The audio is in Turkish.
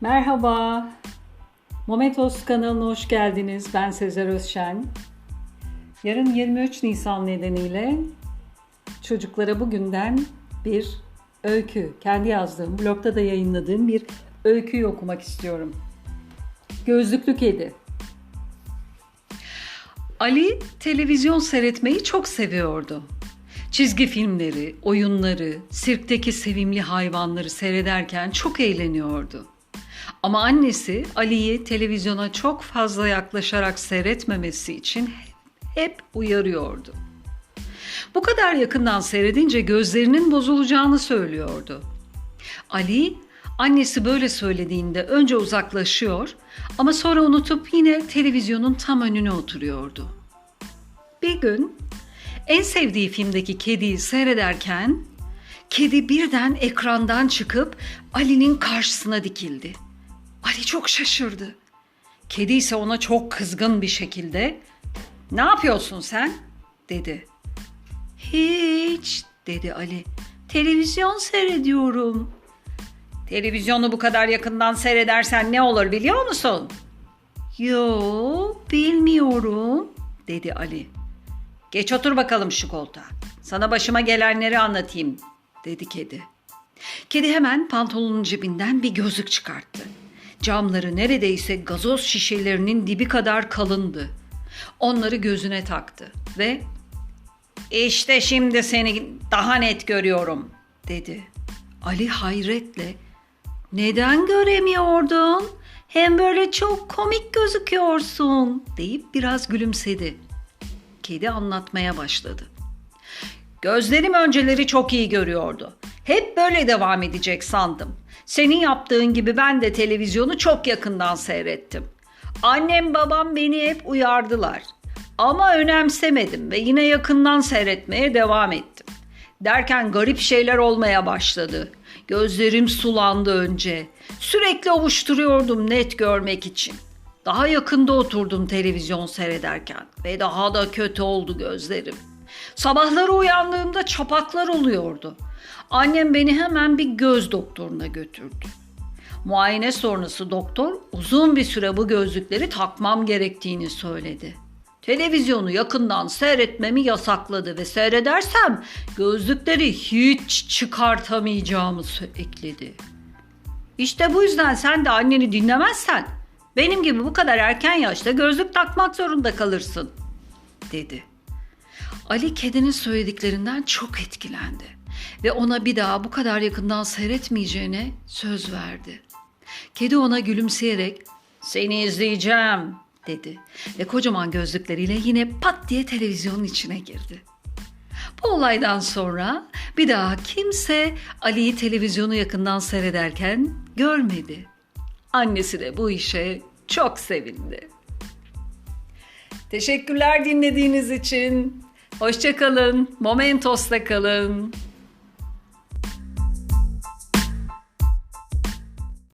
Merhaba. Momentos kanalına hoş geldiniz. Ben Sezer Özşen. Yarın 23 Nisan nedeniyle çocuklara bugünden bir öykü, kendi yazdığım, blogda da yayınladığım bir öyküyü okumak istiyorum. Gözlüklü Kedi. Ali televizyon seyretmeyi çok seviyordu. Çizgi filmleri, oyunları, sirkteki sevimli hayvanları seyrederken çok eğleniyordu. Ama annesi Ali'yi televizyona çok fazla yaklaşarak seyretmemesi için hep uyarıyordu. Bu kadar yakından seyredince gözlerinin bozulacağını söylüyordu. Ali annesi böyle söylediğinde önce uzaklaşıyor ama sonra unutup yine televizyonun tam önüne oturuyordu. Bir gün en sevdiği filmdeki kediyi seyrederken kedi birden ekrandan çıkıp Ali'nin karşısına dikildi. Ali çok şaşırdı. Kedi ise ona çok kızgın bir şekilde "Ne yapıyorsun sen?" dedi. "Hiç." dedi Ali. "Televizyon seyrediyorum." Televizyonu bu kadar yakından seyredersen ne olur biliyor musun? Yo, bilmiyorum, dedi Ali. Geç otur bakalım şu koltuğa. Sana başıma gelenleri anlatayım, dedi kedi. Kedi hemen pantolonun cebinden bir gözlük çıkarttı. Camları neredeyse gazoz şişelerinin dibi kadar kalındı. Onları gözüne taktı ve "İşte şimdi seni daha net görüyorum." dedi. Ali hayretle "Neden göremiyordun? Hem böyle çok komik gözüküyorsun." deyip biraz gülümsedi. Kedi anlatmaya başladı. Gözlerim önceleri çok iyi görüyordu. Hep böyle devam edecek sandım. Senin yaptığın gibi ben de televizyonu çok yakından seyrettim. Annem babam beni hep uyardılar. Ama önemsemedim ve yine yakından seyretmeye devam ettim. Derken garip şeyler olmaya başladı. Gözlerim sulandı önce. Sürekli ovuşturuyordum net görmek için. Daha yakında oturdum televizyon seyrederken ve daha da kötü oldu gözlerim. Sabahları uyandığımda çapaklar oluyordu. Annem beni hemen bir göz doktoruna götürdü. Muayene sonrası doktor uzun bir süre bu gözlükleri takmam gerektiğini söyledi. Televizyonu yakından seyretmemi yasakladı ve seyredersem gözlükleri hiç çıkartamayacağımı ekledi. İşte bu yüzden sen de anneni dinlemezsen benim gibi bu kadar erken yaşta gözlük takmak zorunda kalırsın, dedi. Ali kedinin söylediklerinden çok etkilendi ve ona bir daha bu kadar yakından seyretmeyeceğine söz verdi. Kedi ona gülümseyerek "Seni izleyeceğim." dedi ve kocaman gözlükleriyle yine pat diye televizyonun içine girdi. Bu olaydan sonra bir daha kimse Ali'yi televizyonu yakından seyrederken görmedi. Annesi de bu işe çok sevindi. Teşekkürler dinlediğiniz için. Hoşçakalın. Momentos'ta kalın.